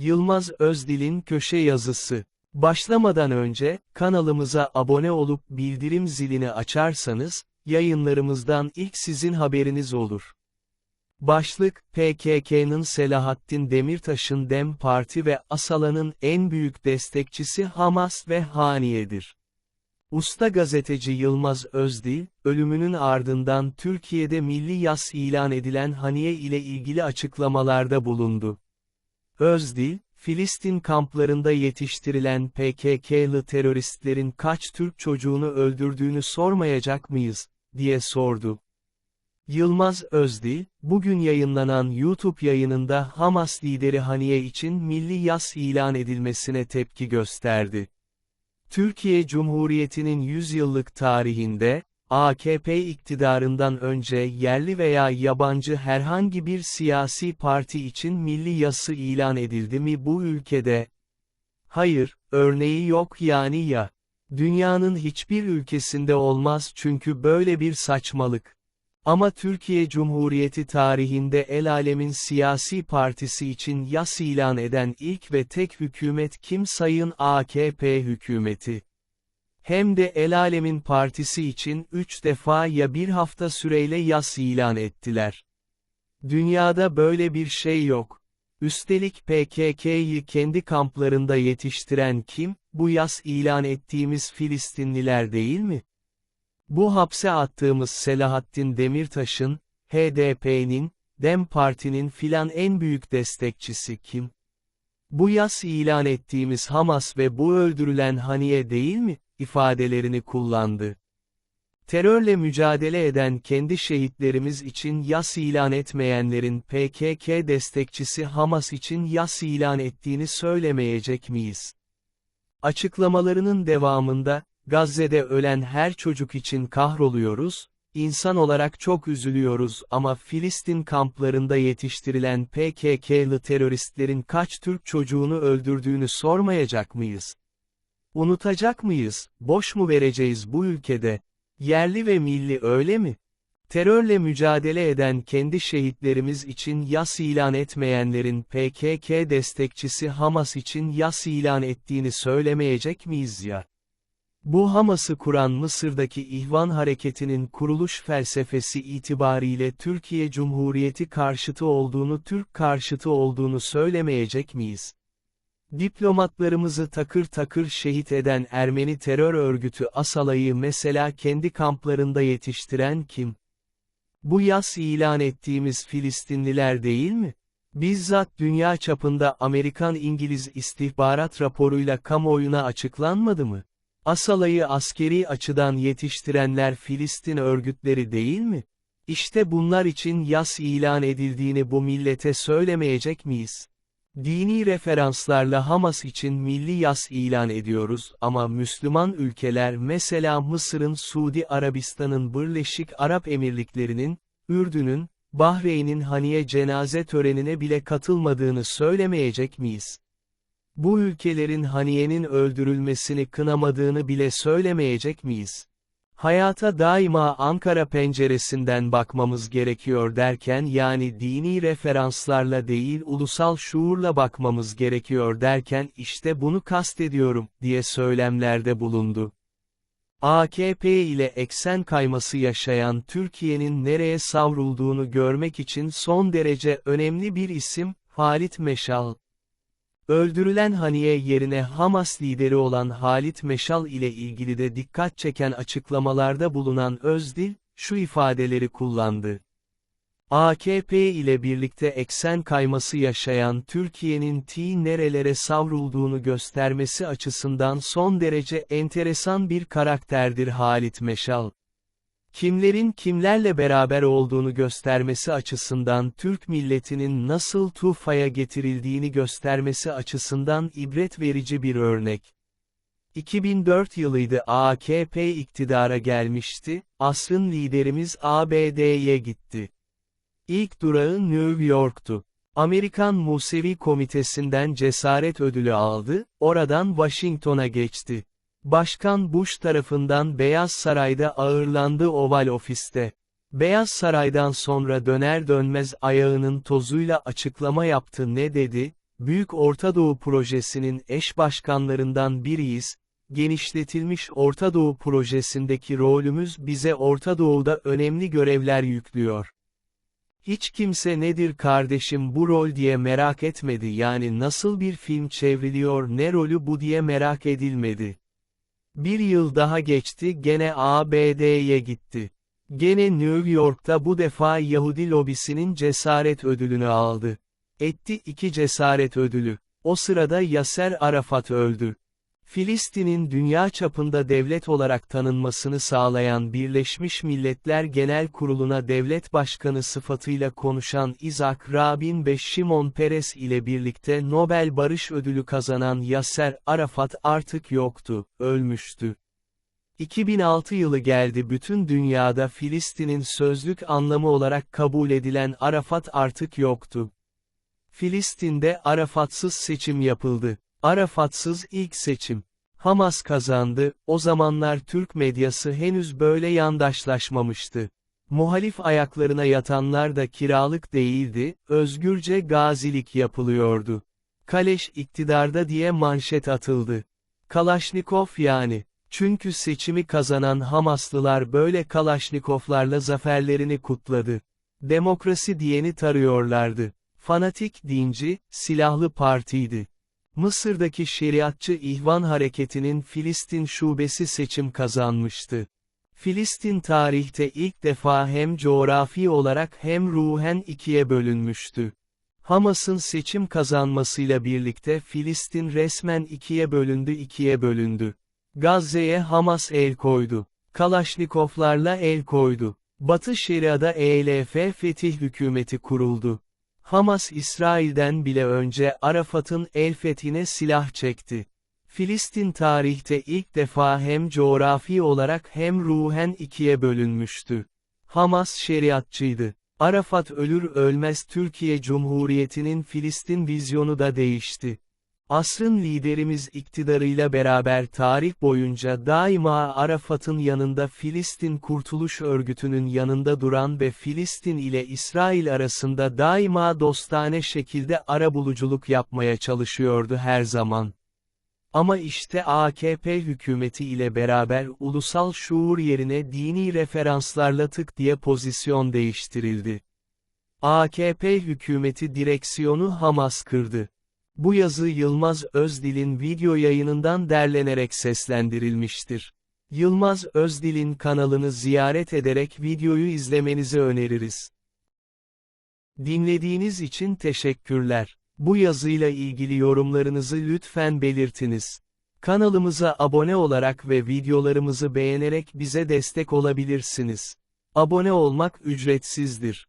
Yılmaz Özdil'in köşe yazısı. Başlamadan önce, kanalımıza abone olup bildirim zilini açarsanız, yayınlarımızdan ilk sizin haberiniz olur. Başlık, PKK'nın Selahattin Demirtaş'ın DEM Parti ve Asala'nın en büyük destekçisi Hamas ve Haniye'dir. Usta gazeteci Yılmaz Özdil, ölümünün ardından Türkiye'de milli yas ilan edilen Haniye ile ilgili açıklamalarda bulundu. Özdil, Filistin kamplarında yetiştirilen PKK'lı teröristlerin kaç Türk çocuğunu öldürdüğünü sormayacak mıyız, diye sordu. Yılmaz Özdil, bugün yayınlanan YouTube yayınında Hamas lideri Haniye için milli yas ilan edilmesine tepki gösterdi. Türkiye Cumhuriyeti'nin 100 yıllık tarihinde, AKP iktidarından önce yerli veya yabancı herhangi bir siyasi parti için milli yası ilan edildi mi bu ülkede? Hayır, örneği yok yani ya. Dünyanın hiçbir ülkesinde olmaz çünkü böyle bir saçmalık. Ama Türkiye Cumhuriyeti tarihinde el alemin siyasi partisi için yas ilan eden ilk ve tek hükümet kim sayın AKP hükümeti. Hem de el alemin partisi için üç defa ya bir hafta süreyle yas ilan ettiler. Dünyada böyle bir şey yok. Üstelik PKK'yı kendi kamplarında yetiştiren kim, bu yas ilan ettiğimiz Filistinliler değil mi? Bu hapse attığımız Selahattin Demirtaş'ın, HDP'nin, DEM Parti'nin filan en büyük destekçisi kim? Bu yas ilan ettiğimiz Hamas ve bu öldürülen Haniye değil mi? ifadelerini kullandı. Terörle mücadele eden kendi şehitlerimiz için yas ilan etmeyenlerin PKK destekçisi Hamas için yas ilan ettiğini söylemeyecek miyiz? Açıklamalarının devamında, Gazze'de ölen her çocuk için kahroluyoruz, insan olarak çok üzülüyoruz ama Filistin kamplarında yetiştirilen PKK'lı teröristlerin kaç Türk çocuğunu öldürdüğünü sormayacak mıyız? Unutacak mıyız, boş mu vereceğiz bu ülkede? Yerli ve milli öyle mi? Terörle mücadele eden kendi şehitlerimiz için yas ilan etmeyenlerin PKK destekçisi Hamas için yas ilan ettiğini söylemeyecek miyiz ya? Bu Hamas'ı kuran Mısır'daki İhvan Hareketi'nin kuruluş felsefesi itibariyle Türkiye Cumhuriyeti karşıtı olduğunu Türk karşıtı olduğunu söylemeyecek miyiz? Diplomatlarımızı takır takır şehit eden Ermeni terör örgütü Asala'yı mesela kendi kamplarında yetiştiren kim? Bu yas ilan ettiğimiz Filistinliler değil mi? Bizzat dünya çapında Amerikan-İngiliz istihbarat raporuyla kamuoyuna açıklanmadı mı? Asala'yı askeri açıdan yetiştirenler Filistin örgütleri değil mi? İşte bunlar için yas ilan edildiğini bu millete söylemeyecek miyiz? Dini referanslarla Hamas için milli yas ilan ediyoruz ama Müslüman ülkeler mesela Mısır'ın Suudi Arabistan'ın Birleşik Arap Emirlikleri'nin, Ürdün'ün, Bahreyn'in Haniye cenaze törenine bile katılmadığını söylemeyecek miyiz? Bu ülkelerin Haniye'nin öldürülmesini kınamadığını bile söylemeyecek miyiz? Hayata daima Ankara penceresinden bakmamız gerekiyor derken yani dini referanslarla değil ulusal şuurla bakmamız gerekiyor derken işte bunu kastediyorum, diye söylemlerde bulundu. AKP ile eksen kayması yaşayan Türkiye'nin nereye savrulduğunu görmek için son derece önemli bir isim, Halit Meşal. Öldürülen Haniye yerine Hamas lideri olan Halit Meşal ile ilgili de dikkat çeken açıklamalarda bulunan Özdil, şu ifadeleri kullandı. AKP ile birlikte eksen kayması yaşayan Türkiye'nin T nerelere savrulduğunu göstermesi açısından son derece enteresan bir karakterdir Halit Meşal kimlerin kimlerle beraber olduğunu göstermesi açısından Türk milletinin nasıl Tufa'ya getirildiğini göstermesi açısından ibret verici bir örnek. 2004 yılıydı AKP iktidara gelmişti, asrın liderimiz ABD'ye gitti. İlk durağı New York'tu. Amerikan Musevi Komitesi'nden cesaret ödülü aldı, oradan Washington'a geçti. Başkan Bush tarafından Beyaz Saray'da ağırlandı Oval Ofis'te. Beyaz Saray'dan sonra döner dönmez ayağının tozuyla açıklama yaptı ne dedi, Büyük Orta Doğu Projesi'nin eş başkanlarından biriyiz, genişletilmiş Orta Doğu Projesi'ndeki rolümüz bize Orta Doğu'da önemli görevler yüklüyor. Hiç kimse nedir kardeşim bu rol diye merak etmedi yani nasıl bir film çevriliyor ne rolü bu diye merak edilmedi. Bir yıl daha geçti gene ABD'ye gitti. Gene New York'ta bu defa Yahudi lobisinin cesaret ödülünü aldı. Etti iki cesaret ödülü. O sırada Yasser Arafat öldü. Filistin'in dünya çapında devlet olarak tanınmasını sağlayan Birleşmiş Milletler Genel Kurulu'na devlet başkanı sıfatıyla konuşan Isaac Rabin ve Şimon Peres ile birlikte Nobel Barış Ödülü kazanan Yasser Arafat artık yoktu, ölmüştü. 2006 yılı geldi bütün dünyada Filistin'in sözlük anlamı olarak kabul edilen Arafat artık yoktu. Filistin'de Arafatsız seçim yapıldı. Arafatsız ilk seçim. Hamas kazandı, o zamanlar Türk medyası henüz böyle yandaşlaşmamıştı. Muhalif ayaklarına yatanlar da kiralık değildi, özgürce gazilik yapılıyordu. Kaleş iktidarda diye manşet atıldı. Kalaşnikov yani. Çünkü seçimi kazanan Hamaslılar böyle Kalaşnikovlarla zaferlerini kutladı. Demokrasi diyeni tarıyorlardı. Fanatik dinci, silahlı partiydi. Mısır'daki şeriatçı İhvan Hareketi'nin Filistin şubesi seçim kazanmıştı. Filistin tarihte ilk defa hem coğrafi olarak hem ruhen ikiye bölünmüştü. Hamas'ın seçim kazanmasıyla birlikte Filistin resmen ikiye bölündü ikiye bölündü. Gazze'ye Hamas el koydu. Kalaşnikovlarla el koydu. Batı Şeria'da ELF fetih hükümeti kuruldu. Hamas İsrail'den bile önce Arafat'ın el fethine silah çekti. Filistin tarihte ilk defa hem coğrafi olarak hem ruhen ikiye bölünmüştü. Hamas şeriatçıydı. Arafat ölür ölmez Türkiye Cumhuriyeti'nin Filistin vizyonu da değişti. Asrın liderimiz iktidarıyla beraber tarih boyunca daima Arafat'ın yanında Filistin Kurtuluş Örgütü'nün yanında duran ve Filistin ile İsrail arasında daima dostane şekilde arabuluculuk yapmaya çalışıyordu her zaman. Ama işte AKP hükümeti ile beraber ulusal şuur yerine dini referanslarla tık diye pozisyon değiştirildi. AKP hükümeti direksiyonu Hamas kırdı. Bu yazı Yılmaz Özdil'in video yayınından derlenerek seslendirilmiştir. Yılmaz Özdil'in kanalını ziyaret ederek videoyu izlemenizi öneririz. Dinlediğiniz için teşekkürler. Bu yazıyla ilgili yorumlarınızı lütfen belirtiniz. Kanalımıza abone olarak ve videolarımızı beğenerek bize destek olabilirsiniz. Abone olmak ücretsizdir.